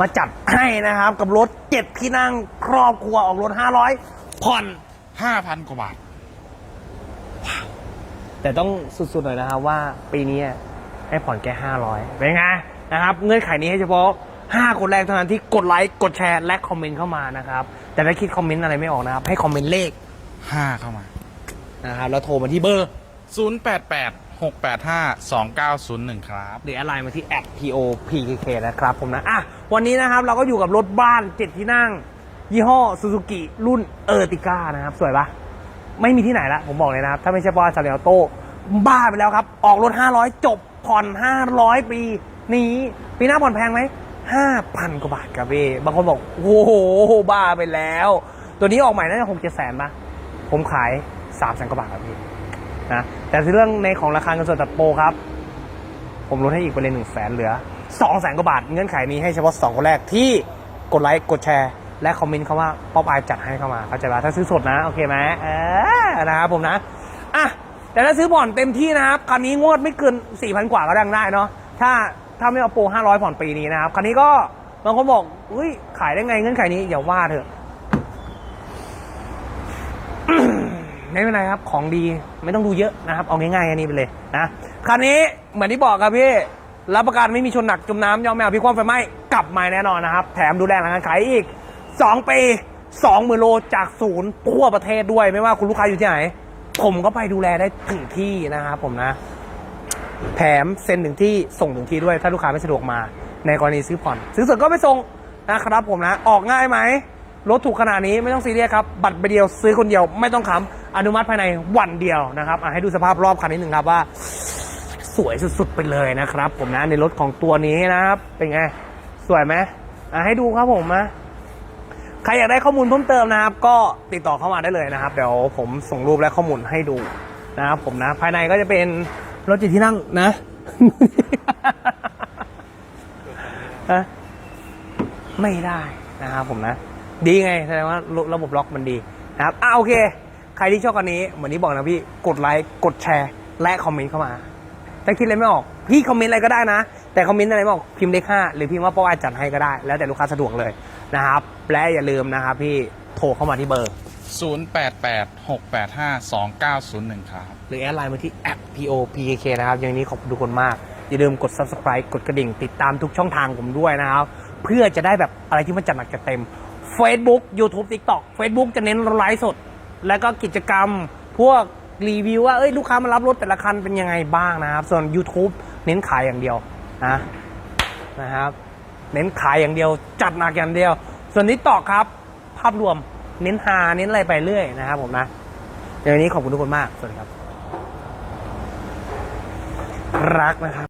มาจัดให้นะครับ กับรถเจ็ดที่นั่งครอบครัวออกรถ 500 ผ่อนห้าพันกว่าบาท แต่ต้องสุดๆหน่อยนะครับว่าปีนี้ให้ผ่อนแค่ 500เป็นไงนะครับ เงื่อนไขนี้ให้เฉพาะ 5 คนแรกเท่านั้นที่กดไลค์กดแชร์และคอมเมนต์เข้ามานะครับ แต่ถ้าคิดคอมเมนต์อะไรไม่ออกนะครับ ให้คอมเมนต์เลขห้าเข้ามานะครับแล้วโทรมาที่เบอร์ศู นย์แปดแปดหกแปดห้าสองเก้าศูนย์หนึ่งครับ หรืออะไรมาที่ @popkk นะครับผมนะ อะ วันนี้นะครับเราก็อยู่กับรถบ้านเจ็ดที่นั่ง ยี่ห้อซูซูกิรุ่นเออร์ติก้านะครับ สวยปะไม่มีที่ไหนละผมบอกเลยนะครับ ถ้าไม่ใช่บอสซาเรโตบ้าไปแล้วครับ ออกรถ 500 จบผ่อน 500 ปีนี้ ปีหน้าผ่อนแพงไหม5,000กว่าบาทครับพี่บางคนบอก โอ้โห บ้าไปแล้ว ตัวนี้ออกใหม่น่าจะหกเจ็ดแสนปะผมขาย3แสนกว่าบาทครับพี่ นะแต่เรื่องในของราคาเงินสดตัดโปรครับ ผมลดให้อีกไปเลยหนึ่งแสนเหลือ2องแสนกว่าบาท เงื่อนไขนี้ให้เฉพาะ2คนแรกที่กดไลค์กดแชร์ และคอมเมนต์คำว่าป๊อปอายจัดให้เข้ามาเข้าใจป่ะถ้าซื้อสดนะ โอเคไหมเออนะครับผมนะอะแต่ถ้าซื้อผ่อนเต็มที่นะครับคันนี้งวดไม่เกิน4,000กว่าก็ดังได้เนาะถ้าถ้าไม่เอาโปร500ผ่อนปีนี้นะครับคันนี้ก็บางคนบอกเฮ้ยขายได้ไงเงื่อนไขนี้อย่าว่าเถอะ ไม่เป็นไรครับของดีไม่ต้องดูเยอะนะครับ เอาง่ายๆอันนี้ไปเลยนะคันนี้เหมือนที่บอกครับพี่รับประกันไม่มีชนหนักจมน้ำยอมแมวพี่ความไฟไหม้กลับมาแน่นอนนะครับ แถมดูแลหลังการขายอีก 2 ปี2หมื่นโลจากศูนย์ทั่วประเทศด้วยไม่ว่าคุณลูกค้าอยู่ที่ไหน ผมก็ไปดูแลได้ถึงที่นะครับผมนะ แถมเซ็นถึงที่ส่งถึงที่ด้วย ถ้าลูกค้าไม่สะดวกมา ในกรณีซื้อผ่อน ซื้อสดก็ไม่ส่งนะครับผมนะ ออกง่ายไหมรถถูกขนาดนี้ไม่ต้องซีเรียสครับ บัตรใบเดียวซื้อคนเดียวไม่ต้องค้ำ อนุมัติภายในวันเดียวนะครับให้ดูสภาพรอบคันนิดหนึ่งครับว่า สวยสุดๆไปเลยนะครับ ผมนะในรถของตัวนี้นะครับเป็นไงสวยไหมให้ดูครับผมนะใครอยากได้ข้อมูลเพิ่มเติมนะครับ ก็ติดต่อเข้ามาได้เลยนะครับ เดี๋ยวผมส่งรูปและข้อมูลให้ดูนะครับผมนะภายในก็จะเป็นรถจิตที่นั่งนะไม่ได้นะครับผมนะ ดีไงแสดงว่าระบบล็อกมันดีนะครับอ่าโอเค ใครที่ชอบกันนี้เหมือนที่บอกนะพี่กดไลค์กดแชร์ และคอมเมนต์เข้ามา ถ้าคิดอะไรไม่ออก พี่คอมเมนต์อะไรก็ได้นะ แต่คอมเมนต์อะไรไม่ออกพิมพ์เลขห้าหรือพิมพ์ว่าป้าว่าจัดให้ก็ได้ แล้วแต่ลูกค้าสะดวกเลยนะครับ และอย่าลืมนะครับพี่โทรเข้ามาที่เบอร์ศูนย์แปดแปดหกแปดห้าสองเก้าศูนย์หนึ่งครับ หรือแอดไลน์มาที่แอป POPKK นะครับอย่างนี้ขอบคุณทุกคนมาก อย่าลืมกด subscribe กดกระดิ่ง ติดตามทุกช่องทางผมด้วยนะครับ เพื่อจะได้แบบอะไรที่มันจัดหนักจัดเต็ม Facebook YouTube TikTok Facebook จะเน้นไลฟ์สด แล้วก็กิจกรรมพวกรีวิวว่าเอ้ยลูกค้ามารับรถแต่ละคันเป็นยังไงบ้างนะครับ ส่วน YouTube เน้นขายอย่างเดียวนะนะครับ เน้นขายอย่างเดียว จัดหนักอย่างเดียว ส่วนนี้ต่อครับ ภาพรวมเน้นฮาเน้นอะไรไปเรื่อยนะครับผมนะอย่างนี้ขอบคุณทุกคนมาก สวัสดีครับ รักนะครับ